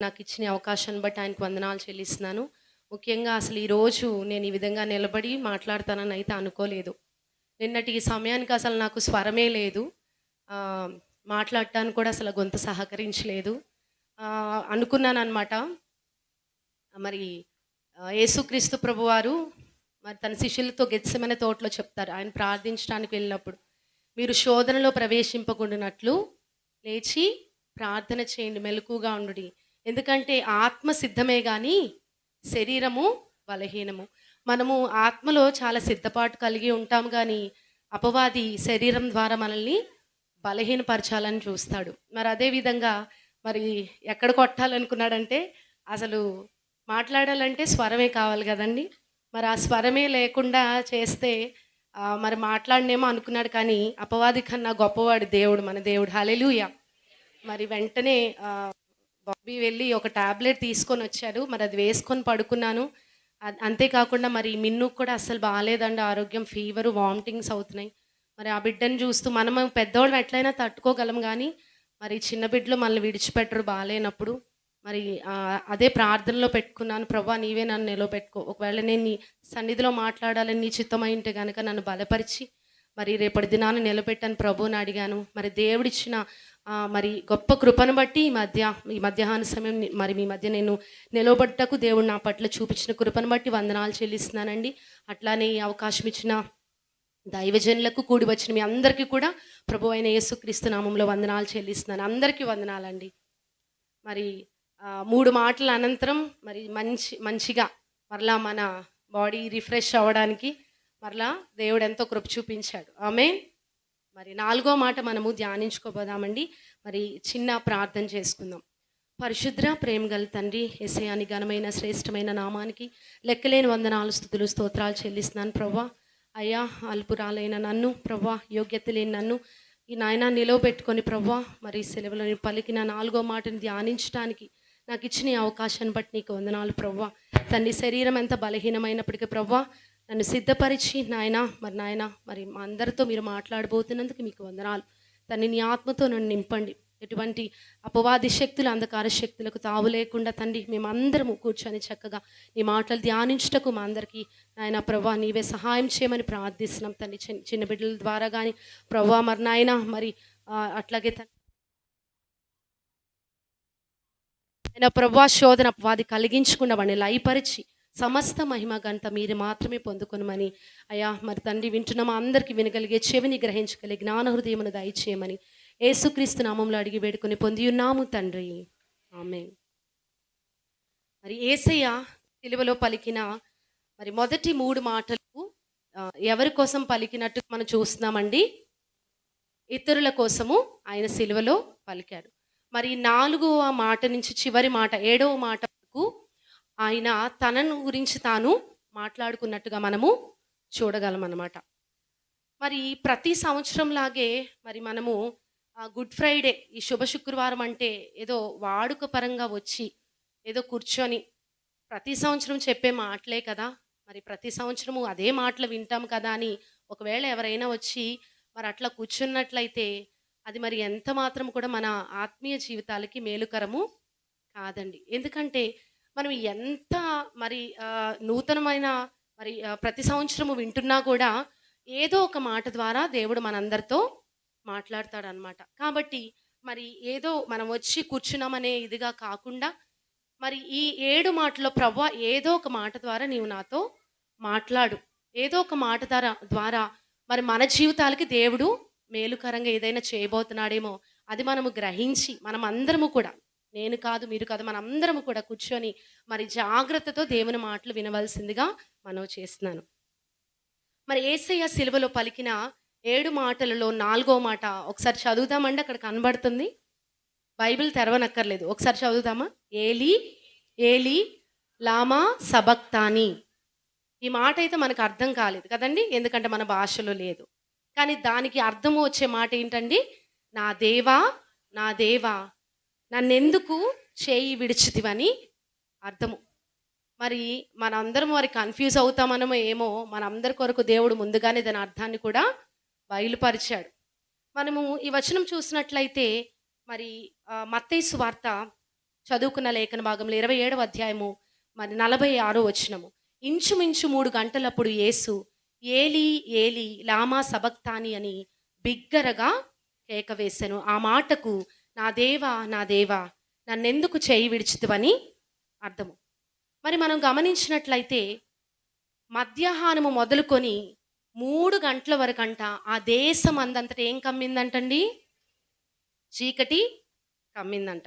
నాకు ఇచ్చిన అవకాశాన్ని బట్టి ఆయనకు వందనాలు చెల్లిస్తున్నాను. ముఖ్యంగా అసలు ఈరోజు నేను ఈ విధంగా నిలబడి మాట్లాడతానని అయితే అనుకోలేదు. నిన్నటి ఈ సమయానికి అసలు నాకు స్వరమే లేదు. మాట్లాడటానికి కూడా అసలు గొంతు సహకరించలేదు. అనుకున్నాను అనమాట మరి ఆ, యేసుక్రీస్తు ప్రభువారు మరి తన శిష్యులతో గెత్సమైన తోటలో చెప్తారు. ఆయన ప్రార్థించడానికి వెళ్ళినప్పుడు మీరు శోధనలో ప్రవేశింపకుండానట్లు లేచి ప్రార్థన చేయండి మెలకుగా ఉండుడి. ఎందుకంటే ఆత్మ సిద్ధమే కానీ శరీరము బలహీనము. మనము ఆత్మలో చాలా సిద్ధపాటు కలిగి ఉంటాం కానీ అపవాది శరీరం ద్వారా మనల్ని బలహీనపరచాలని చూస్తాడు. మరి అదే విధంగా మరి ఎక్కడ కొట్టాలనుకున్నాడంటే అసలు మాట్లాడాలంటే స్వరమే కావాలి కదండి. మరి ఆ స్వరమే లేకుండా చేస్తే మరి మాట్లాడినేమో అనుకున్నాడు కానీ అపవాది కన్నా గొప్పవాడు దేవుడు మన దేవుడు. హలెలుయ మరి వెంటనే బాబీ వెళ్ళి ఒక టాబ్లెట్ తీసుకొని వచ్చాడు మరి అది వేసుకొని పడుకున్నాను. అంతేకాకుండా మరి మిన్ను కూడా అస్సలు బాగాలేదండి. ఆరోగ్యం ఫీవర్ వామిటింగ్స్ అవుతున్నాయి. మరి ఆ బిడ్డను చూస్తూ మనం పెద్దవాళ్ళు ఎట్లయినా తట్టుకోగలం కానీ మరి చిన్న బిడ్డలు మనల్ని విడిచిపెట్టరు బాగాలేనప్పుడు. మరి అదే ప్రార్థనలో పెట్టుకున్నాను. ప్రభా నీవే నన్ను నిలవబెట్టుకో ఒకవేళ నేను నీ సన్నిధిలో మాట్లాడాలని నీ చిత్తమై ఉంటే కనుక నన్ను బలపరిచి మరి రేపటి దినాన్ని నిలబెట్టాను ప్రభువుని అడిగాను. మరి దేవుడిచ్చిన మరి గొప్ప కృపను బట్టి ఈ మధ్య ఈ మధ్యాహ్న సమయం మరి మీ మధ్య నేను నిలవబట్టకు దేవుడు నా పట్ల చూపించిన కృపను బట్టి వందనాలు చెల్లిస్తున్నానండి. అట్లానే ఈ అవకాశం ఇచ్చిన దైవజనులకు కూడి వచ్చిన మీ అందరికీ కూడా ప్రభు అయిన యేసుక్రీస్తు నామంలో వందనాలు చెల్లిస్తున్నాను. అందరికీ వందనాలండి. మరి మూడు మాటల అనంతరం మరి మంచి మంచిగా మరలా మన బాడీ రిఫ్రెష్ అవ్వడానికి మరలా దేవుడు ఎంతో కృప చూపించాడు. ఆమె మరి నాలుగో మాట మనము ధ్యానించుకోబోదామండి. మరి చిన్న ప్రార్థన చేసుకుందాం. పరిశుద్ర ప్రేమ గల తండ్రి ఎసయాని ఘనమైన శ్రేష్టమైన నామానికి లెక్కలేని వందనాలు స్థుతులు స్తోత్రాలు చెల్లిస్తున్నాను ప్రభా అయ్యా అల్పురాలైన నన్ను ప్రభా యోగ్యత లేని నన్ను ఈ నాయన నిలవబెట్టుకొని ప్రభా మరి సెలవులో పలికిన నాలుగో మాటని ధ్యానించడానికి నాకు ఇచ్చిన ఈ అవకాశాన్ని బట్టి నీకు వందనాలు ప్రవ్వా. తండ్రి శరీరం ఎంత బలహీనమైనప్పటికీ ప్రవ్వా నన్ను సిద్ధపరిచి నాయన మరి నాయన మరి మా అందరితో మీరు మాట్లాడబోతున్నందుకు మీకు వందనాలు. తన్ని నీ ఆత్మతో నన్ను నింపండి. ఎటువంటి అపవాది శక్తులు అంధకార శక్తులకు తావు లేకుండా తండ్రి మేమందరము కూర్చొని చక్కగా నీ మాటలు ధ్యానించుటకు మా అందరికీ నాయన ప్రభా నీవే సహాయం చేయమని ప్రార్థిస్తున్నాం తండ్రి చిన్న చిన్న బిడ్డల ద్వారా కానీ ప్రభా మరి నాయన మరి అట్లాగే తండ్రి ఆయన ప్రభా శోధన వాది కలిగించకుండా వాడిని లయపరిచి సమస్త మహిమ గంట మీరు మాత్రమే పొందుకొనమని. అయ్యా మరి తండ్రి వింటున్న మా అందరికీ వినగలిగే చెవిని గ్రహించగలిగే జ్ఞాన హృదయమును దయచేయమని. ఏసుక్రీస్తు నామంలో అడిగి వేడుకొని పొంది ఉన్నాము తండ్రి. ఆమె మరి ఏసయ్య తెలుగులో పలికిన మరి మొదటి మూడు మాటలు ఎవరి కోసం పలికినట్టు మనం చూస్తున్నామండి? ఇతరుల కోసము ఆయన సిలువలో పలికాడు. మరి నాలుగవ మాట నుంచి చివరి మాట ఏడవ మాట వరకు ఆయన తనను గురించి తాను మాట్లాడుకున్నట్టుగా మనము చూడగలం అన్నమాట మరి ప్రతి సంవత్సరం లాగే మరి మనము గుడ్ ఫ్రైడే ఈ శుభ శుక్రవారం అంటే ఏదో వాడుక పరంగా వచ్చి ఏదో కూర్చొని ప్రతి సంవత్సరం చెప్పే మాటలే కదా. మరి ప్రతి సంవత్సరము అదే మాటలు వింటాం కదా అని ఒకవేళ ఎవరైనా వచ్చి మరి అట్లా కూర్చున్నట్లయితే అది మరి ఎంత మాత్రం కూడా మన ఆత్మీయ జీవితాలకి మేలుకరము కాదండి. ఎందుకంటే మనం ఎంత మరి నూతనమైన మరి ప్రతి సంవత్సరము వింటున్నా కూడా ఏదో ఒక మాట ద్వారా దేవుడు మనందరితో మాట్లాడతాడనమాట కాబట్టి మరి ఏదో మనం వచ్చి కూర్చున్నామనే ఇదిగా కాకుండా మరి ఈ ఏడు మాటలో ప్రభా ఏదో ఒక మాట ద్వారా నీవు నాతో మాట్లాడు. ఏదో ఒక మాట ద్వారా ద్వారా మరి మన జీవితాలకి దేవుడు మేలుకరంగా ఏదైనా చేయబోతున్నాడేమో అది మనము గ్రహించి మనం అందరము కూడా నేను కాదు మీరు కాదు మనం అందరం కూడా కూర్చొని మరి జాగ్రత్తతో దేవుని మాటలు వినవలసిందిగా మనం చేస్తున్నాను. మరి ఏసయ్య సిలువలో పలికిన ఏడు మాటలలో నాలుగో మాట ఒకసారి చదువుదామండి అక్కడ కనబడుతుంది. బైబిల్ తెరవనక్కర్లేదు. ఒకసారి చదువుదామా? ఏలి ఏలి లామా సబక్తాని. ఈ మాట అయితే మనకు అర్థం కాలేదు కదండి? ఎందుకంటే మన భాషలో లేదు. కానీ దానికి అర్థము వచ్చే మాట ఏంటండి? నా దేవా నా దేవా నన్నెందుకు చేయి విడిచితివని అర్థము. మరి మనందరం వారి కన్ఫ్యూజ్ అవుతామనమో ఏమో మనందరి కొరకు దేవుడు ముందుగానే దాని అర్థాన్ని కూడా బయలుపరిచాడు. మనము ఈ వచనం చూసినట్లయితే మరి మత్తేసు వార్త చదువుకున్న లేఖన భాగంలో ఇరవై ఏడవ అధ్యాయము మరి నలభై ఆరో వచనము. ఇంచుమించు మూడు గంటలప్పుడు యేసు ఏలి ఏలి లామా సబక్తాని అని బిగ్గరగా కేక వేశాను ఆ మాటకు నా దేవా నా దేవా నన్నెందుకు చేయి విడిచితువని అర్థము. మరి మనం గమనించినట్లయితే మధ్యాహ్నము మొదలుకొని మూడు గంటల వరకంట ఆ దేశం అందంతట ఏం కమ్మిందంటండి? చీకటి కమ్మిందంట.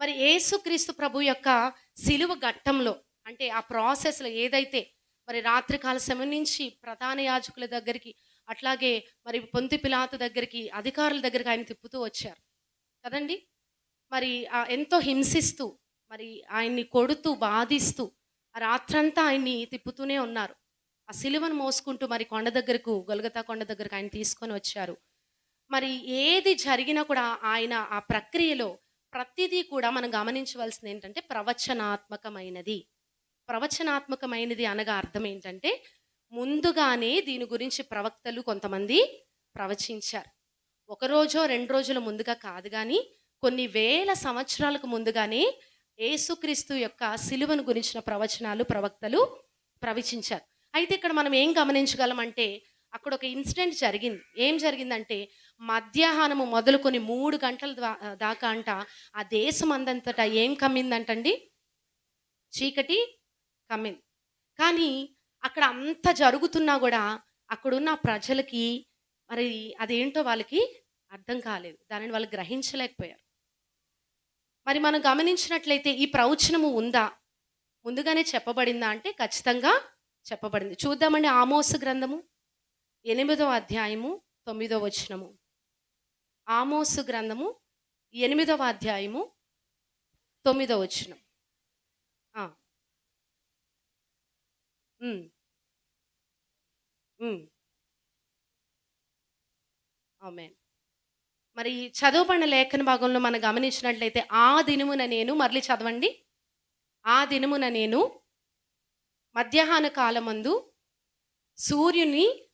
మరి యేసుక్రీస్తు ప్రభు యొక్క సిలువ ఘట్టంలో అంటే ఆ ప్రాసెస్లో ఏదైతే మరి రాత్రికాల సమయం నుంచి ప్రధాన యాజకుల దగ్గరికి అట్లాగే మరి పొంతి పిలాతు దగ్గరికి అధికారుల దగ్గరికి ఆయన తిప్పుతూ వచ్చారు. కదండి? మరి ఎంతో హింసిస్తూ మరి ఆయన్ని కొడుతూ బాధిస్తూ రాత్రంతా ఆయన్ని తిప్పుతూనే ఉన్నారు. ఆ సిలువను మోసుకుంటూ మరి కొండ దగ్గరకు గొలగతా కొండ దగ్గరకు ఆయన తీసుకొని వచ్చారు. మరి ఏది జరిగినా కూడా ఆయన ఆ ప్రక్రియలో ప్రతిదీ కూడా మనం గమనించవలసింది ఏంటంటే ప్రవచనాత్మకమైనది. ప్రవచనాత్మకమైనది అనగా అర్థం ఏంటంటే ముందుగానే దీని గురించి ప్రవక్తలు కొంతమంది ప్రవచించారు. ఒక రోజో రెండు రోజుల ముందుగా కాదు కానీ కొన్ని వేల సంవత్సరాలకు ముందుగానే యేసుక్రీస్తు యొక్క సిలువను గురించిన ప్రవచనాలు ప్రవక్తలు ప్రవచించారు. అయితే ఇక్కడ మనం ఏం గమనించగలమంటే అక్కడ ఒక ఇన్సిడెంట్ జరిగింది. ఏం జరిగిందంటే మధ్యాహ్నము మొదలుకొని మూడు గంటల దా- దాకా అంట ఆ దేశం అందంతటా ఏం కమ్మిందంటండి? చీకటి కమ్మింది. కానీ అక్కడ అంత జరుగుతున్నా కూడా అక్కడున్న ప్రజలకి మరి అదేంటో వాళ్ళకి అర్థం కాలేదు. దానిని వాళ్ళు గ్రహించలేకపోయారు. మరి మనం గమనించినట్లయితే ఈ ప్రవచనము ఉందా? ముందుగానే చెప్పబడిందా అంటే ఖచ్చితంగా చెప్పబడింది. చూద్దామండి ఆమోసు గ్రంథము ఎనిమిదవ అధ్యాయము తొమ్మిదవ వచనము. ఆమోసు గ్రంథము ఎనిమిదవ అధ్యాయము తొమ్మిదవ వచనం. Mm. Mm. మరి చదవబడిన లేఖన భాగంలో మనం గమనించినట్లయితే ఆ దినమున నేను మరలి చదవండి. ఆ దినమున నేను మధ్యాహ్న కాలమందు సూర్యుని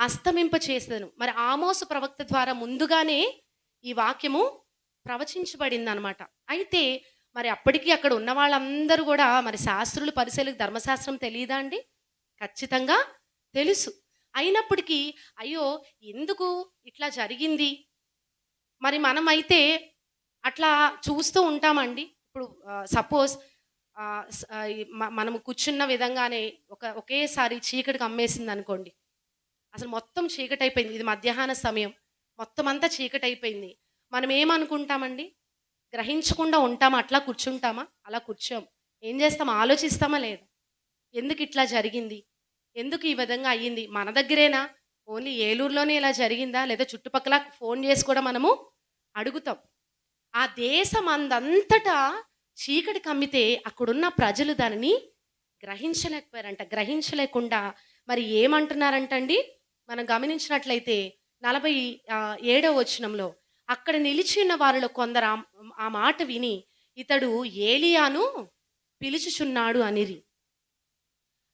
అస్తమింప చేసేదను. మరి ఆమోసు ప్రవక్త ద్వారా ముందుగానే ఈ వాక్యము ప్రవచించబడింది అనమాట అయితే మరి అప్పటికి అక్కడ ఉన్న వాళ్ళందరూ కూడా మరి శాస్త్రులు పరిశీలకు ధర్మశాస్త్రం తెలియదా అండి? ఖచ్చితంగా తెలుసు. అయినప్పటికీ అయ్యో ఎందుకు ఇట్లా జరిగింది? మరి మనమైతే అట్లా చూస్తూ ఉంటామండి. ఇప్పుడు సపోజ్ మనము కూర్చున్న విధంగానే ఒక ఒకేసారి చీకటి కమ్మేసింది అనుకోండి అసలు మొత్తం చీకటి అయిపోయింది ఇది మధ్యాహ్న సమయం. మొత్తం అంతా చీకటి అయిపోయింది మనం ఏమనుకుంటామండి? గ్రహించకుండా ఉంటామా? అట్లా కూర్చుంటామా? అలా కూర్చోం. ఏం చేస్తాం? ఆలోచిస్తామా? లేదా. ఎందుకు ఇట్లా జరిగింది? ఎందుకు ఈ విధంగా అయ్యింది? మన దగ్గరేనా? ఓన్లీ ఏలూరులోనే ఇలా జరిగిందా? లేదా చుట్టుపక్కల ఫోన్ చేసి కూడా మనము అడుగుతాం. ఆ దేశం అందంతటా చీకటి కమ్మితే అక్కడున్న ప్రజలు దానిని గ్రహించలేకపోయారంట. గ్రహించలేకుండా మరి ఏమంటున్నారంటండి? మనం గమనించినట్లయితే నలభై ఏడవ వచనంలో అక్కడ నిలిచి ఉన్న వారిలో కొందరు ఆ- ఆ మాట విని ఇతడు ఏలియాను పిలుచుచున్నాడు అనిరి.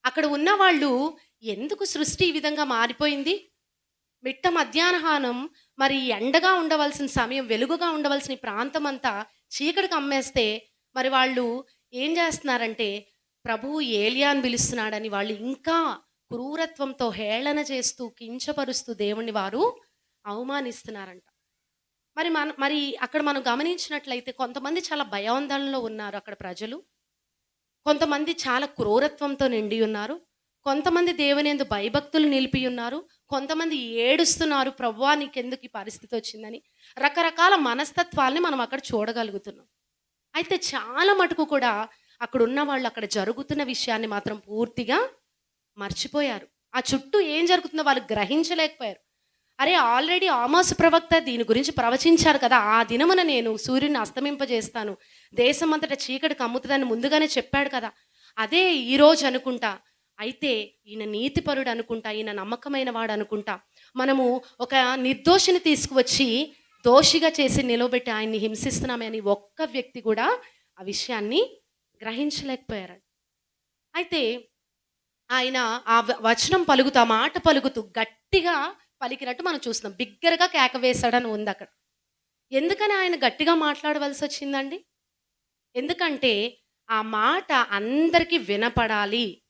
అక్కడ ఉన్న వాళ్ళు ఎందుకు సృష్టి ఈ విధంగా మారిపోయింది? మిట్ట మధ్యాహ్నం మరి ఎండగా ఉండవలసిన సమయం వెలుగుగా ఉండవలసిన ప్రాంతం అంతా చీకటికి అమ్మేస్తే మరి వాళ్ళు ఏం చేస్తున్నారంటే ప్రభువు ఏలియాన్ పిలుస్తున్నాడని వాళ్ళు ఇంకా క్రూరత్వంతో హేళన చేస్తూ కించపరుస్తూ దేవుణ్ణి వారు అవమానిస్తున్నారంట. మరి మన మరి అక్కడ మనం గమనించినట్లయితే కొంతమంది చాలా భయాందోళనలో ఉన్నారు అక్కడ ప్రజలు. కొంతమంది చాలా క్రూరత్వంతో నిండి ఉన్నారు కొంతమంది దేవుని ఎందు భయభక్తులు నిలిపి ఉన్నారు కొంతమంది ఏడుస్తున్నారు ప్రవ్వా నీకెందుకు ఈ పరిస్థితి వచ్చిందని? రకరకాల మనస్తత్వాల్ని మనం అక్కడ చూడగలుగుతున్నాం. అయితే చాలా మటుకు కూడా అక్కడ ఉన్న వాళ్ళు అక్కడ జరుగుతున్న విషయాన్ని మాత్రం పూర్తిగా మర్చిపోయారు. ఆ చుట్టూ ఏం జరుగుతుందో వాళ్ళు గ్రహించలేకపోయారు. అరే ఆల్రెడీ ఆమాసు ప్రవక్త దీని గురించి ప్రవచించారు కదా ఆ దినమున నేను సూర్యుని అస్తమింపజేస్తాను. దేశం అంతటా చీకటి కమ్ముతుందని ముందుగానే చెప్పాడు కదా. అదే ఈ రోజు అనుకుంటా. అయితే ఈయన నీతిపరుడు అనుకుంటా ఈయన నమ్మకమైన వాడు అనుకుంటా. మనము ఒక నిర్దోషిని తీసుకువచ్చి దోషిగా చేసి నిలవబెట్టి ఆయన్ని హింసిస్తున్నామని ఒక్క వ్యక్తి కూడా ఆ విషయాన్ని గ్రహించలేకపోయారు. అయితే ఆయన ఆ వచనం పలుకుతూ ఆ మాట పలుకుతూ గట్టిగా పలికినట్టు మనం చూస్తున్నాం. బిగ్గరగా కేక వేశాడని ఉంది అక్కడ. ఎందుకని ఆయన గట్టిగా మాట్లాడవలసి వచ్చిందండి? ఎందుకంటే ఆ మాట అందరికీ వినపడాలి.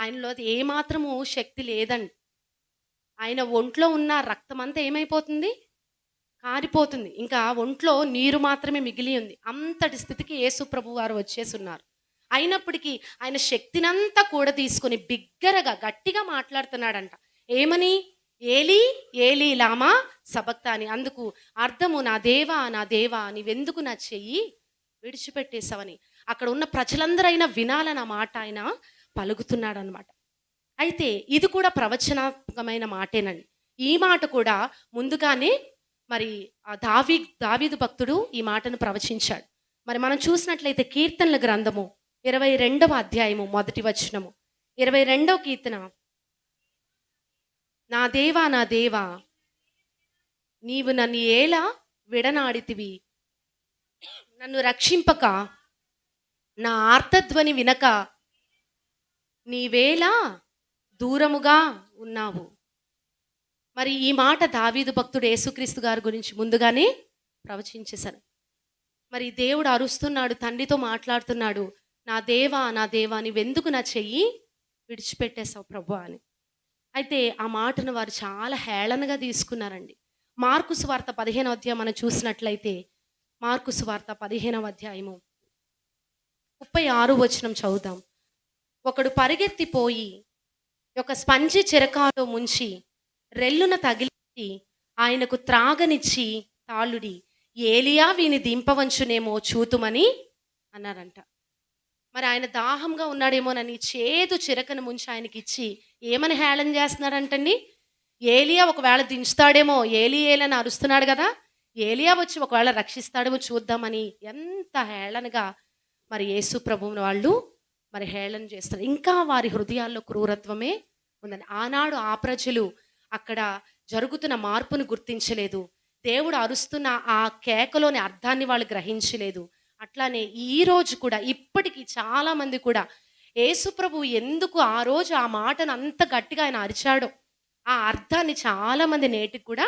ఆయనలో అది ఏమాత్రము శక్తి లేదండి. ఆయన ఒంట్లో ఉన్న రక్తం అంతా ఏమైపోతుంది? కారిపోతుంది. ఇంకా ఒంట్లో నీరు మాత్రమే మిగిలి ఉంది. అంతటి స్థితికి యేసు ప్రభు వారు వచ్చేసి ఉన్నారు అయినప్పటికీ ఆయన శక్తినంతా కూడా తీసుకొని బిగ్గరగా గట్టిగా మాట్లాడుతున్నాడంట. ఏమని? ఏలీ ఏలీ లామా సబక్తా అని అందుకు అర్థము నా దేవా నా దేవా నీవెందుకు నా చెయ్యి విడిచిపెట్టేశావని. అక్కడ ఉన్న ప్రజలందరైనా వినాలని మాట ఆయన పలుకుతున్నాడు అనమాట అయితే ఇది కూడా ప్రవచనాత్మకమైన మాటేనండి. ఈ మాట కూడా ముందుగానే మరి ఆ దావి దావీదు భక్తుడు ఈ మాటను ప్రవచించాడు. మరి మనం చూసినట్లయితే కీర్తనల గ్రంథము ఇరవై రెండవ అధ్యాయము మొదటి వచనము. ఇరవై రెండవ కీర్తన నా దేవా నా దేవా నీవు నన్ను ఏలా విడనాడితివి? నన్ను రక్షింపక నా ఆర్తధ్వని వినక నీవేలా దూరముగా ఉన్నావు. మరి ఈ మాట దావీదు భక్తుడు యేసుక్రీస్తు గారి గురించి ముందుగానే ప్రవచించేశాను మరి దేవుడు అరుస్తున్నాడు తండ్రితో మాట్లాడుతున్నాడు నా దేవా నా దేవా నీవెందుకు నా చెయ్యి విడిచిపెట్టేశావు ప్రభు అని. అయితే ఆ మాటను వారు చాలా హేళనగా తీసుకున్నారండి. మార్కు సువార్త పదిహేనవ అధ్యాయం మనం చూసినట్లయితే మార్కు సువార్త పదిహేనవ అధ్యాయము ముప్పై ఆరు వచనం చదువుతాం ఒకడు పరిగెత్తిపోయి ఒక స్పంజి చిరకాలో ముంచి రెల్లున తగిలించి ఆయనకు త్రాగనిచ్చి తాళుడి ఏలియా వీని దింపవంచునేమో చూతుమని అన్నారంట. మరి ఆయన దాహంగా ఉన్నాడేమోనని చేదు చిరకను ముంచి ఆయనకి ఇచ్చి ఏమని హేళన చేస్తున్నాడంటండి? ఏలియా ఒకవేళ దించుతాడేమో ఏలి ఏలని అరుస్తున్నాడు కదా ఏలియా వచ్చి ఒకవేళ రక్షిస్తాడేమో చూద్దామని ఎంత హేళనగా మరి యేసు ప్రభువుని వాళ్ళు మరి హేళన చేస్తారు ఇంకా వారి హృదయాల్లో క్రూరత్వమే ఉందని. ఆనాడు ఆ ప్రజలు అక్కడ జరుగుతున్న మార్పును గుర్తించలేదు. దేవుడు అరుస్తున్న ఆ కేకలోని అర్థాన్ని వాళ్ళు గ్రహించలేదు. అట్లానే ఈ రోజు కూడా ఇప్పటికీ చాలామంది కూడా యేసుప్రభు ఎందుకు ఆ రోజు ఆ మాటను అంత గట్టిగా ఆయన అరిచాడో ఆ అర్థాన్ని చాలామంది నేటికి కూడా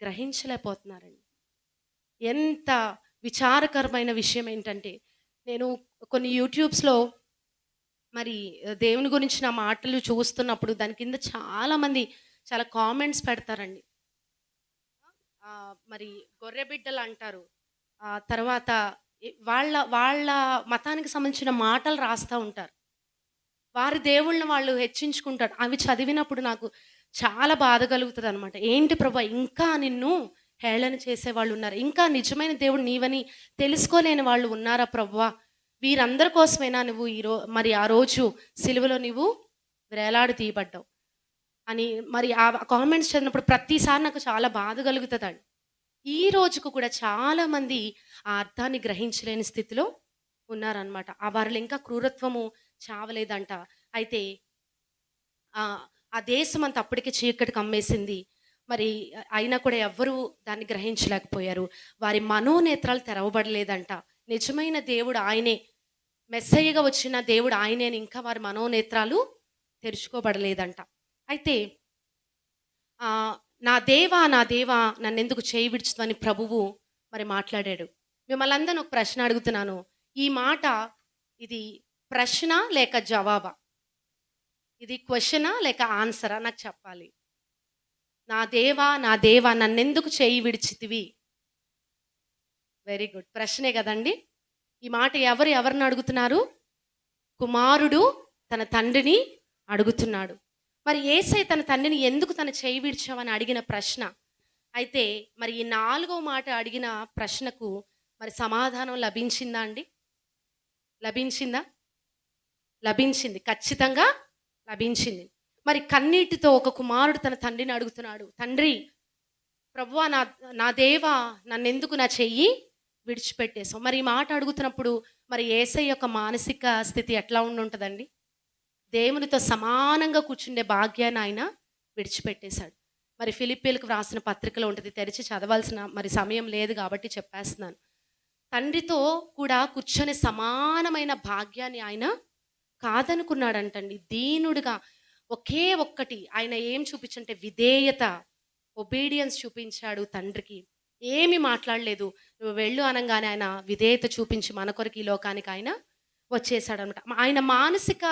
గ్రహించలేకపోతున్నారండి. ఎంత విచారకరమైన విషయం ఏంటంటే నేను కొన్ని యూట్యూబ్స్లో మరి దేవుని గురించిన మాటలు చూస్తున్నప్పుడు దాని కింద చాలామంది చాలా కామెంట్స్ పెడతారండి. మరి గొర్రె బిడ్డలు అంటారు. తర్వాత వాళ్ళ వాళ్ళ మతానికి సంబంధించిన మాటలు రాస్తూ ఉంటారు. వారి దేవుళ్ళని వాళ్ళు హెచ్చించుకుంటారు. అవి చదివినప్పుడు నాకు చాలా బాధ కలుగుతుంది అనమాట ఏంటి ప్రభా ఇంకా నిన్ను హేళన చేసే వాళ్ళు ఉన్నారు. ఇంకా నిజమైన దేవుడు నీవని తెలుసుకోలేని వాళ్ళు ఉన్నారా ప్రభా? వీరందరి కోసమైనా నువ్వు ఈరో మరి ఆ రోజు సిలువలో నువ్వు వేలాడు తీయబడ్డావు. అని మరి ఆ కామెంట్స్ చదివినప్పుడు ప్రతిసారి నాకు చాలా బాధ కలుగుతుందండి. ఈ రోజుకు కూడా చాలా మంది ఆ అర్థాన్ని గ్రహించలేని స్థితిలో ఉన్నారనమాట ఆ వారిలో ఇంకా క్రూరత్వము చావలేదంట. అయితే ఆ దేశం అంతా అప్పటికే చీకటి కమ్మేసింది. మరి అయినా కూడా ఎవ్వరూ దాన్ని గ్రహించలేకపోయారు. వారి మనోనేత్రాలు తెరవబడలేదంట. నిజమైన దేవుడు ఆయనే. మెస్సయ్యగా వచ్చిన దేవుడు ఆయనే అని ఇంకా వారి మనోనేత్రాలు తెరుచుకోబడలేదంట. అయితే నా దేవా నా దేవా నన్ను ఎందుకు చేయి విడుచుదని ప్రభువు మరి మాట్లాడాడు. మిమ్మల్ని అందరిని ఒక ప్రశ్న అడుగుతున్నాను. ఈ మాట ఇది ప్రశ్న లేక జవాబా? ఇది క్వశ్చనా లేక ఆన్సరా? నాకు చెప్పాలి. నా దేవా నా దేవా నన్నెందుకు చేయి విడిచితివి? Very good. ప్రశ్నే కదండి. ఈ మాట ఎవరు ఎవరిని అడుగుతున్నారు? కుమారుడు తన తండ్రిని అడుగుతున్నాడు. మరి ఏసై తన తండ్రిని ఎందుకు తన చేయి విడిచావని అడిగిన ప్రశ్న. అయితే మరి ఈ నాలుగో మాట అడిగిన ప్రశ్నకు మరి సమాధానం లభించిందా అండి? లభించిందా? లభించింది. ఖచ్చితంగా లభించింది. మరి కన్నీటితో ఒక కుమారుడు తన తండ్రిని అడుగుతున్నాడు. తండ్రి ప్రభువా నా నా దేవా నన్నెందుకు నా చెయ్యి విడిచిపెట్టేసాం మరి ఈ మాట అడుగుతున్నప్పుడు మరి ఏసై యొక్క మానసిక స్థితి ఎట్లా ఉండి ఉంటుందండి దేవునితో సమానంగా కూర్చుండే భాగ్యాన్ని ఆయన విడిచిపెట్టేశాడు. మరి ఫిలిప్పీలకు వ్రాసిన పత్రికలో ఉంటుంది తెరిచి చదవాల్సిన మరి సమయం లేదు కాబట్టి చెప్పేస్తున్నాను. తండ్రితో కూడా కూర్చొని సమానమైన భాగ్యాన్ని ఆయన కాదనుకున్నాడంటండి. దీనుడుగా ఒకే ఒక్కటి ఆయన ఏం చూపించంటే విధేయత ఒబీడియన్స్ చూపించాడు తండ్రికి. ఏమీ మాట్లాడలేదు. నువ్వు వెళ్ళు అనగానే ఆయన విధేయత చూపించి మన కొరకు ఈ లోకానికి ఆయన వచ్చేసాడు అనమాట ఆయన మానసిక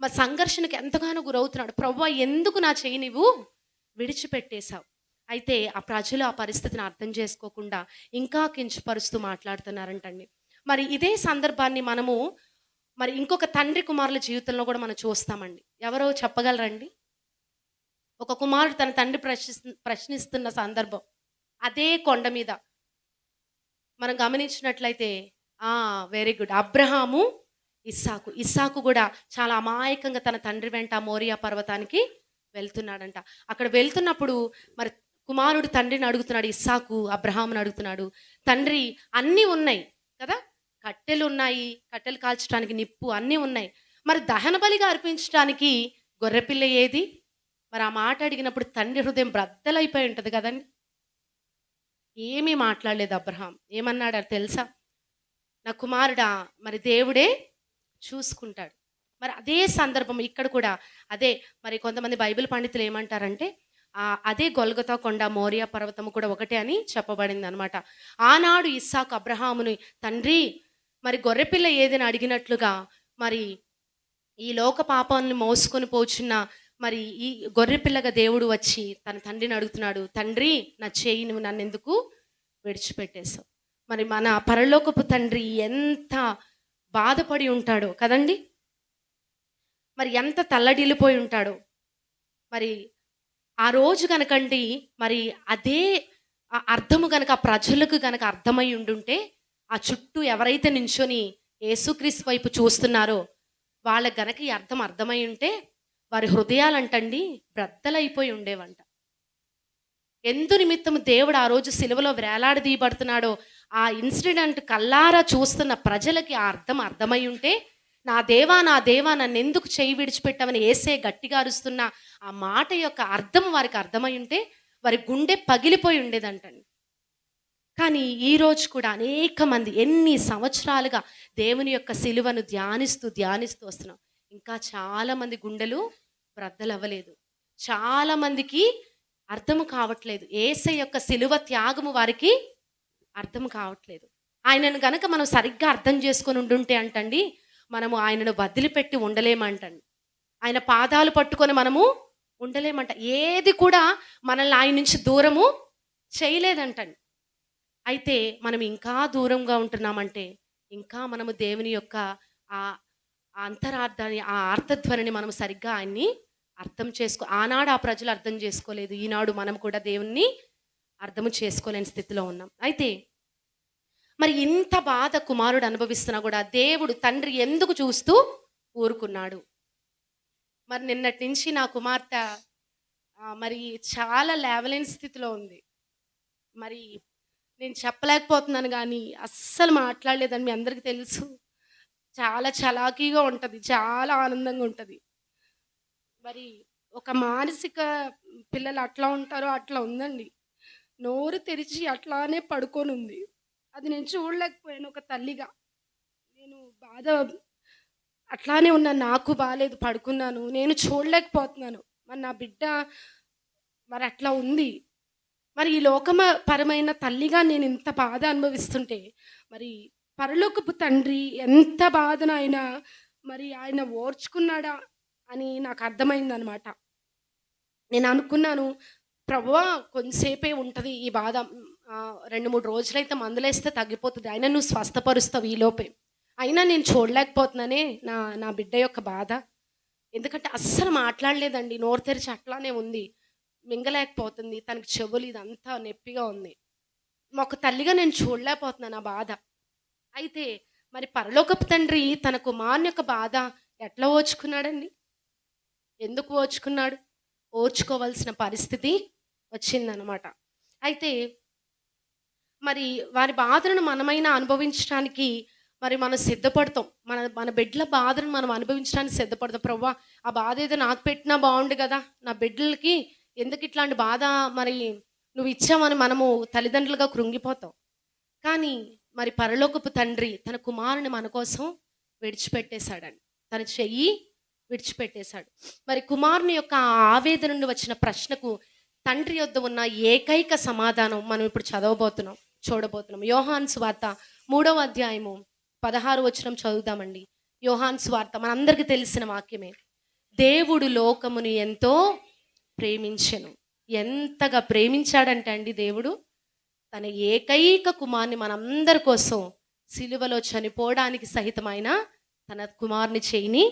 మా సంఘర్షణకి ఎంతగానో గురవుతున్నాడు. ప్రభు ఎందుకు నా చేయి నువ్వు విడిచిపెట్టేశావు? అయితే ఆ ప్రజలు ఆ పరిస్థితిని అర్థం చేసుకోకుండా ఇంకా కించపరుస్తూ మాట్లాడుతున్నారంటండి. మరి ఇదే సందర్భాన్ని మనము మరి ఇంకొక తండ్రి కుమారుల జీవితంలో కూడా మనం చూస్తామండి. ఎవరో చెప్పగలరండి? ఒక కుమారుడు తన తండ్రి ప్రశ్ని ప్రశ్నిస్తున్న సందర్భం. అదే కొండ మీద. మనం గమనించినట్లయితే very good Abraham Isaac. Isaac కూడా చాలా అమాయకంగా తన తండ్రి వెంట మోరియా పర్వతానికి వెళ్తున్నాడంట. అక్కడ వెళ్తున్నప్పుడు మరి కుమారుడు తండ్రిని అడుగుతున్నాడు ఇస్సాకు అబ్రహాంను అడుగుతున్నాడు తండ్రి అన్నీ ఉన్నాయి కదా? కట్టెలు ఉన్నాయి కట్టెలు కాల్చడానికి నిప్పు అన్నీ ఉన్నాయి. మరి దహన బలిగా అర్పించడానికి గొర్రెపిల్ల ఏది? మరి ఆ మాట అడిగినప్పుడు తండ్రి హృదయం బ్రద్దలైపోయి ఉంటుంది కదండి. ఏమీ మాట్లాడలేదు అబ్రహాం. ఏమన్నాడు తెలుసా? నా కుమారుడా మరి దేవుడే చూసుకుంటాడు. మరి అదే సందర్భం ఇక్కడ కూడా అదే మరి కొంతమంది బైబిల్ పండితులు ఏమంటారంటే అదే గొల్గతా కొండ మోరియా పర్వతము కూడా ఒకటే అని చెప్పబడింది అనమాట ఆనాడు ఇస్సాకు అబ్రహాముని తండ్రి మరి గొర్రెపిల్ల ఏదని అడిగినట్లుగా మరి ఈ లోక పాపాన్ని మోసుకొని పోచున్న మరి ఈ గొర్రెపిల్లగా దేవుడు వచ్చి తన తండ్రిని అడుగుతున్నాడు తండ్రి నా చేయి నువ్వు నన్ను ఎందుకు విడిచిపెట్టేశావు? మరి మన పరలోకపు తండ్రి ఎంత బాధపడి ఉంటాడో కదండి? మరి ఎంత తల్లడిల్లిపోయి ఉంటాడో? మరి ఆ రోజు కనుకండి మరి అదే ఆ అర్థము గనక ప్రజలకు గనక అర్థమై ఉండుంటే ఆ చుట్టూ ఎవరైతే నించొని యేసుక్రీస్తు వైపు చూస్తున్నారో వాళ్ళకి గనక ఈ అర్థం అర్థమై ఉంటే వారి హృదయాలంటండి బ్రద్దలైపోయి ఉండేవంట. ఎందు నిమిత్తం దేవుడు ఆ రోజు సిలువలో వేలాడదీయబడుతున్నాడో ఆ ఇన్సిడెంట్ కల్లారా చూస్తున్న ప్రజలకి ఆ అర్థం అర్థమై ఉంటే నా దేవా నా దేవా నన్ను ఎందుకు చేయి విడిచిపెట్టామని ఏసే గట్టిగా అరుస్తున్న ఆ మాట యొక్క అర్థం వారికి అర్థమై ఉంటే వారి గుండె పగిలిపోయి ఉండేదంటండి. కానీ ఈ రోజు కూడా అనేక మంది ఎన్ని సంవత్సరాలుగా దేవుని యొక్క సిలువను ధ్యానిస్తూ ధ్యానిస్తూ వస్తున్నాం. ఇంకా చాలామంది గుండెలు బ్రద్దలవ్వలేదు చాలామందికి అర్థము అర్థం కావట్లేదు. ఏసై యొక్క సిలువ త్యాగము వారికి అర్థం కావట్లేదు. ఆయనను గనక మనం సరిగ్గా అర్థం చేసుకొని ఉండుంటే అంటండి మనము ఆయనను వదిలిపెట్టి ఉండలేమంటండి. ఆయన పాదాలు పట్టుకొని మనము ఉండలేమంట. ఏది కూడా మనల్ని ఆయన నుంచి దూరము చేయలేదంటండి. అయితే మనం ఇంకా దూరంగా ఉంటున్నామంటే ఇంకా మనము దేవుని యొక్క ఆ అంతరార్థాన్ని ఆ అర్థధ్వనిని మనం సరిగ్గా ఆయన్ని అర్థం చేసుకో ఆనాడు ఆ ప్రజలు అర్థం చేసుకోలేదు. ఈనాడు మనం కూడా దేవుణ్ణి అర్థము చేసుకోలేని స్థితిలో ఉన్నాం. అయితే మరి ఇంత బాధ కుమారుడు అనుభవిస్తున్నా కూడా దేవుడు తండ్రి ఎందుకు చూస్తూ ఊరుకున్నాడు? మరి నిన్నటి నుంచి నా కుమార్తె మరి చాలా లేవలేని స్థితిలో ఉంది. మరి నేను చెప్పలేకపోతున్నాను కానీ అస్సలు మాట్లాడలేదని మీ అందరికీ తెలుసు. చాలా చలాకీగా ఉంటుంది చాలా ఆనందంగా ఉంటుంది. మరి ఒక మానసిక పిల్లలు అట్లా ఉంటారో అట్లా ఉందండి. నోరు తెరిచి అట్లానే పడుకొని ఉంది. అది నేను చూడలేకపోయాను ఒక తల్లిగా. నేను బాధ అట్లానే ఉన్నాను నాకు బాగాలేదు పడుకున్నాను. నేను చూడలేకపోతున్నాను. మరి నా బిడ్డ మరి అట్లా ఉంది. మరి ఈ లోకమ పరమైన తల్లిగా నేను ఇంత బాధ అనుభవిస్తుంటే మరి పరలోకపు తండ్రి ఎంత బాధను ఆయన మరి ఆయన ఓర్చుకున్నాడా అని నాకు అర్థమైందనమాట. నేను అనుకున్నాను ప్రభువా కొంతసేపే ఉంటుంది ఈ బాధ. రెండు మూడు రోజులైతే మందులేస్తే తగ్గిపోతుంది. అయినా నువ్వు స్వస్థపరుస్తావు ఈలోపే అయినా నేను చూడలేకపోతున్నానే నా నా బిడ్డ యొక్క బాధ. ఎందుకంటే అస్సలు మాట్లాడలేదండి. నోరు తెరిచి అట్లానే ఉంది. మింగలేకపోతుంది. తనకి చెవులు ఇదంతా నొప్పిగా ఉంది. ఒక తల్లిగా నేను చూడలేకపోతున్నాను ఆ బాధ. అయితే మరి పరలోకపు తండ్రి తన కుమారుని యొక్క బాధ ఎట్లా ఓచుకున్నాడండి ఎందుకు ఓచుకున్నాడు ఓర్చుకోవాల్సిన పరిస్థితి వచ్చిందనమాట. అయితే మరి వారి బాధలను మనమైనా అనుభవించడానికి మరి మనం సిద్ధపడతాం. మన మన బిడ్డల బాధను మనం అనుభవించడానికి సిద్ధపడతాం. ప్రవ్వా ఆ బాధ ఏదో నాకు పెట్టినా బాగుండు కదా. నా బిడ్డలకి ఎందుకు ఇట్లాంటి బాధ మరి నువ్వు ఇచ్చావని మనము తల్లిదండ్రులుగా కృంగిపోతాం. కానీ మరి పరలోకపు తండ్రి తన కుమారుని మన కోసం విడిచిపెట్టేశాడని తన చెయ్యి విడిచిపెట్టేశాడు. మరి కుమారుని యొక్క ఆవేదన నుండి వచ్చిన ప్రశ్నకు తండ్రి యొద్ద ఉన్న ఏకైక సమాధానం మనం ఇప్పుడు చదవబోతున్నాం. చూడబోతున్నాం యోహాన్ స్వార్త మూడవ అధ్యాయము పదహారు వచనం చదువుదామండి. యోహాన్ స్వార్త మనందరికీ తెలిసిన వాక్యమే. దేవుడు లోకముని ఎంతో ప్రేమించెను. ఎంతగా ప్రేమించాడంటే అండి దేవుడు? తన ఏకైక కుమార్ని మనందరి కోసం సిలువలో చనిపోవడానికి సహితమైన తన కుమార్ని చేయిని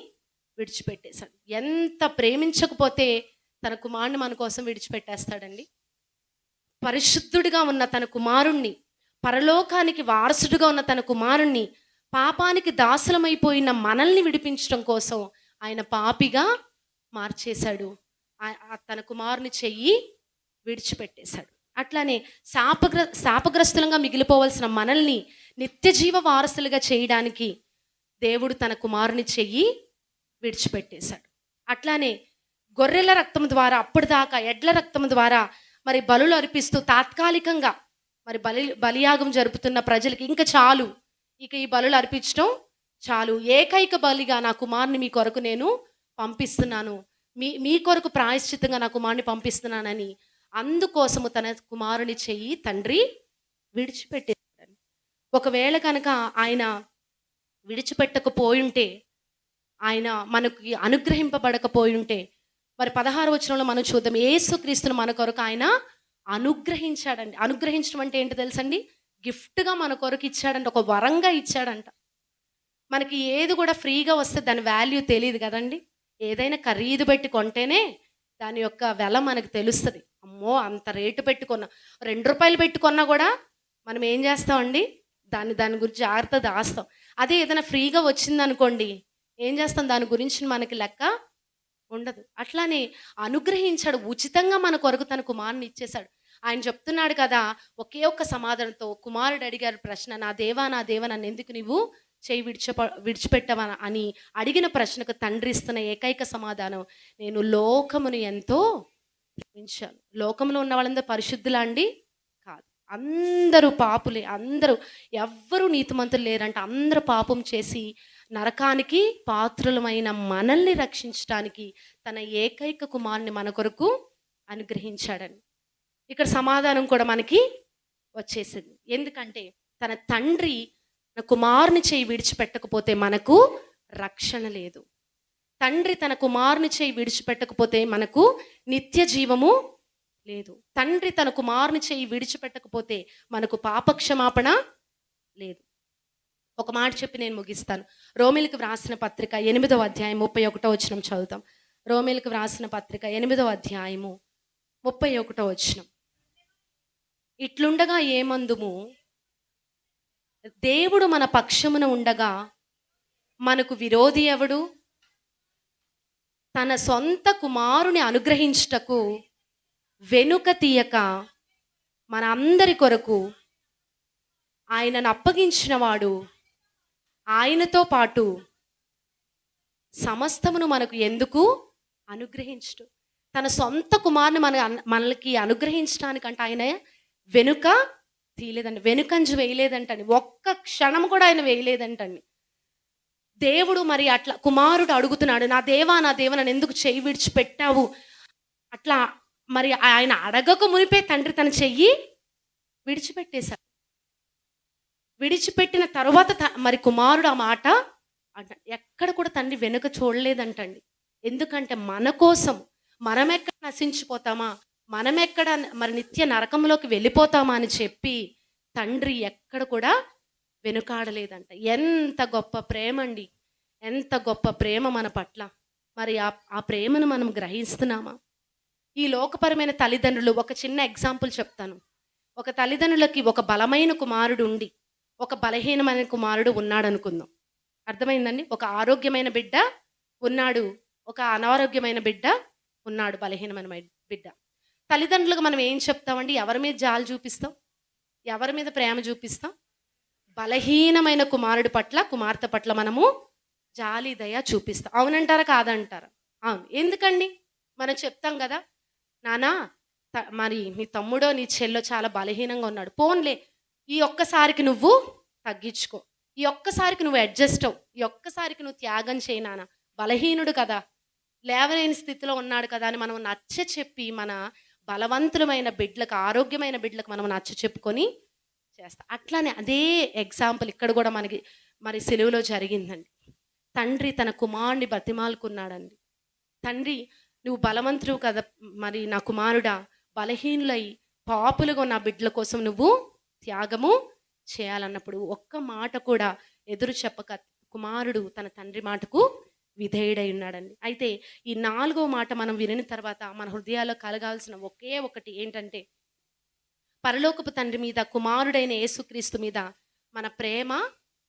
విడిచిపెట్టేశాడు. ఎంత ప్రేమించకపోతే తన కుమారుని మన కోసం విడిచిపెట్టేస్తాడండి? పరిశుద్ధుడిగా ఉన్న తన కుమారుణ్ణి పరలోకానికి వారసుడుగా ఉన్న తన కుమారుణ్ణి పాపానికి దాసులమైపోయిన మనల్ని విడిపించడం కోసం ఆయన పాపిగా మార్చేశాడు. తన కుమారుని చెయ్యి విడిచిపెట్టేశాడు. అట్లానే శాపగ్ర శాపగ్రస్తులంగా మిగిలిపోవలసిన మనల్ని నిత్యజీవ వారసులుగా చేయడానికి దేవుడు తన కుమారుని చెయ్యి విడిచిపెట్టేశాడు. అట్లానే గొర్రెల రక్తం ద్వారా అప్పటిదాకా ఎడ్ల రక్తం ద్వారా మరి బలులు అర్పిస్తూ తాత్కాలికంగా మరి బలి బలియాగం జరుపుతున్న ప్రజలకి ఇంకా చాలు. ఇక ఈ బలులు అర్పించడం చాలు. ఏకైక బలిగా నా కుమారుని మీ కొరకు నేను పంపిస్తున్నాను. మీ మీ కొరకు ప్రాయశ్చితంగా నా కుమారుని పంపిస్తున్నానని అందుకోసము తన కుమారుని చెయ్యి తండ్రి విడిచిపెట్టేస్తాడు ఒకవేళ కనుక ఆయన విడిచిపెట్టకపోయుంటే ఆయన మనకి అనుగ్రహింపబడకపోయుంటే మరి పదహారు వచనంలో మనం చూద్దాం. ఏసుక్రీస్తును మన కొరకు ఆయన అనుగ్రహించాడండి. అనుగ్రహించడం అంటే ఏంటి తెలుసండి? గిఫ్ట్గా మన కొరకు ఇచ్చాడంట ఒక వరంగా ఇచ్చాడంట. మనకి ఏది కూడా ఫ్రీగా వస్తే దాని వాల్యూ తెలియదు కదండి. ఏదైనా ఖరీదు పెట్టి కొంటేనే దాని యొక్క వెల మనకు తెలుస్తుంది. అమ్మో అంత రేటు పెట్టుకున్నా రెండు రూపాయలు పెట్టుకున్నా కూడా మనం ఏం చేస్తామండి? దాన్ని దాని గురించి జాగ్రత్త దాస్తాం. అదే ఏదైనా ఫ్రీగా వచ్చిందనుకోండి ఏం చేస్తాం? దాని గురించి మనకి లెక్క ఉండదు. అట్లానే అనుగ్రహించాడు. ఉచితంగా మన కొరకు తన కుమారుని ఇచ్చేశాడు. ఆయన చెప్తున్నాడు కదా ఒకే ఒక్క సమాధానంతో కుమారుడు అడిగారు ప్రశ్న నా దేవా నా దేవా నన్ను ఎందుకు నీవు చేయి విడిచిప విడిచిపెట్టవా? అని అడిగిన ప్రశ్నకు తండ్రి ఇస్తున్న ఏకైక సమాధానం నేను లోకమును ఎంతో ప్రేమించాను. లోకంలో ఉన్న వాళ్ళందరూ పరిశుద్ధులా అండి? అందరూ పాపులే అందరూ ఎవ్వరూ నీతిమంతులు లేరంట. అందరూ పాపం చేసి నరకానికి పాత్రులమైన మనల్ని రక్షించడానికి తన ఏకైక కుమారుని మన కొరకు అనుగ్రహించాడని. ఇక్కడ సమాధానం కూడా మనకి వచ్చేసింది. ఎందుకంటే తన తండ్రి తన కుమారుని చేయి విడిచిపెట్టకపోతే మనకు రక్షణ లేదు. తండ్రి తన కుమారుని చేయి విడిచిపెట్టకపోతే మనకు నిత్య జీవము లేదు. తండ్రి తన కుమారుని చేయి విడిచిపెట్టకపోతే మనకు పాపక్షమాపణ లేదు. ఒక మాట చెప్పి నేను ముగిస్తాను. రోమిలకు వ్రాసిన పత్రిక ఎనిమిదవ అధ్యాయం ముప్పై ఒకటో వచనం చదువుతాం. రోమిలకు వ్రాసిన పత్రిక ఎనిమిదవ అధ్యాయము ముప్పై ఒకటో వచనం. ఇట్లుండగా ఏమందుము? దేవుడు మన పక్షమున ఉండగా మనకు విరోధి ఎవడు? తన సొంత కుమారుని అనుగ్రహించుటకు వెనుక తీయక మన అందరి కొరకు ఆయనను అప్పగించినవాడు ఆయనతో పాటు సమస్తమును మనకు ఎందుకు అనుగ్రహించడు? తన సొంత కుమారుని మన మనకి అనుగ్రహించడానికంటే ఆయన వెనుక తీయలేదండి వెనుకంజు వేయలేదంటండి ఒక్క క్షణం కూడా ఆయన వేయలేదంటండి దేవుడు మరి అట్లా కుమారుడు అడుగుతున్నాడు నా దేవా నా దేవ నన్ను ఎందుకు విడిచి విడిచిపెట్టావు? అట్లా మరి ఆయన అడగక మునిపే తండ్రి తన చెయ్యి విడిచిపెట్టేశాడు. విడిచిపెట్టిన తర్వాత త- మరి కుమారుడు ఆ మాట అంట ఎక్కడ కూడా తండ్రి వెనుక చూడలేదంటండి. ఎందుకంటే మన కోసం మనం ఎక్కడ నశించిపోతామా? మనం ఎక్కడ మరి నిత్య నరకంలోకి వెళ్ళిపోతామా అని చెప్పి తండ్రి ఎక్కడ కూడా వెనుకాడలేదంట. ఎంత గొప్ప ప్రేమ అండి ఎంత గొప్ప ప్రేమ మన పట్ల. మరి ఆ ఆ ప్రేమను మనం గ్రహిస్తున్నామా? ఈ లోకపరమైన తల్లిదండ్రులు ఒక చిన్న ఎగ్జాంపుల్ చెప్తాను. ఒక తల్లిదండ్రులకి ఒక బలమైన కుమారుడు ఉండి ఒక బలహీనమైన కుమారుడు ఉన్నాడు అనుకుందాం అర్థమైందండి? ఒక ఆరోగ్యమైన బిడ్డ ఉన్నాడు ఒక అనారోగ్యమైన బిడ్డ ఉన్నాడు బలహీనమైన బిడ్డ. తల్లిదండ్రులకు మనం ఏం చెప్తామండి? ఎవరి మీద జాలి చూపిస్తాం? ఎవరి మీద ప్రేమ చూపిస్తాం? బలహీనమైన కుమారుడి పట్ల కుమార్తె పట్ల మనము జాలి దయ చూపిస్తాం. అవునంటారా? కాదంటారా? అవును. ఎందుకండి? మనం చెప్తాం కదా నానా త- మరి నీ తమ్ముడో నీ చెల్లో చాలా బలహీనంగా ఉన్నాడు. పోన్లే ఈ ఒక్కసారికి నువ్వు తగ్గించుకో. ఈ ఒక్కసారికి నువ్వు అడ్జస్ట్ అవు ఈ ఒక్కసారికి నువ్వు త్యాగం చేయి నాన్న బలహీనుడు కదా. లేవలేని స్థితిలో ఉన్నాడు కదా అని మనం నచ్చ చెప్పి మన బలవంతులమైన బిడ్డలకు ఆరోగ్యమైన బిడ్డలకు మనం నచ్చ చెప్పుకొని చేస్తాం. అట్లానే అదే ఎగ్జాంపుల్ ఇక్కడ కూడా మనకి మరి సెలువులో జరిగిందండి. తండ్రి తన కుమారుని బతిమాలుకున్నాడండి. తండ్రి నువ్వు బలవంతుడు కదా మరి నా కుమారుడా. బలహీనులై పాపులుగా నా బిడ్డల కోసం నువ్వు త్యాగము చేయాలన్నప్పుడు ఒక్క మాట కూడా ఎదురు చెప్పక కుమారుడు తన తండ్రి మాటకు విధేయుడై ఉన్నాడండి. అయితే ఈ నాలుగో మాట మనం వినిన తర్వాత మన హృదయాల్లో కలగాల్సిన ఒకే ఒకటి ఏంటంటే పరలోకపు తండ్రి మీద కుమారుడైన యేసుక్రీస్తు మీద మన ప్రేమ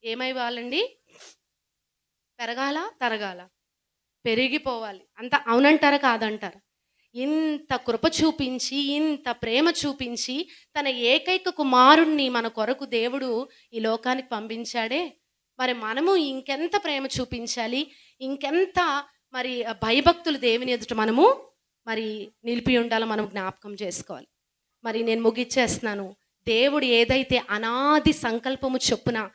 ఏమైవ్వాలండి? పెరగాల తరగాల? పెరిగిపోవాలి. అంత అవునంటారా కాదంటారు? ఇంత కృప చూపించి ఇంత ప్రేమ చూపించి తన ఏకైక కుమారుణ్ణి మన కొరకు దేవుడు ఈ లోకానికి పంపించాడే. మరి మనము ఇంకెంత ప్రేమ చూపించాలి? ఇంకెంత మరి భయభక్తులు దేవుని ఎదుట మనము మరి నిలిపి ఉండాలో మనం జ్ఞాపకం చేసుకోవాలి. మరి నేను ముగిచ్చేస్తున్నాను. దేవుడు ఏదైతే అనాది సంకల్పము చొప్పున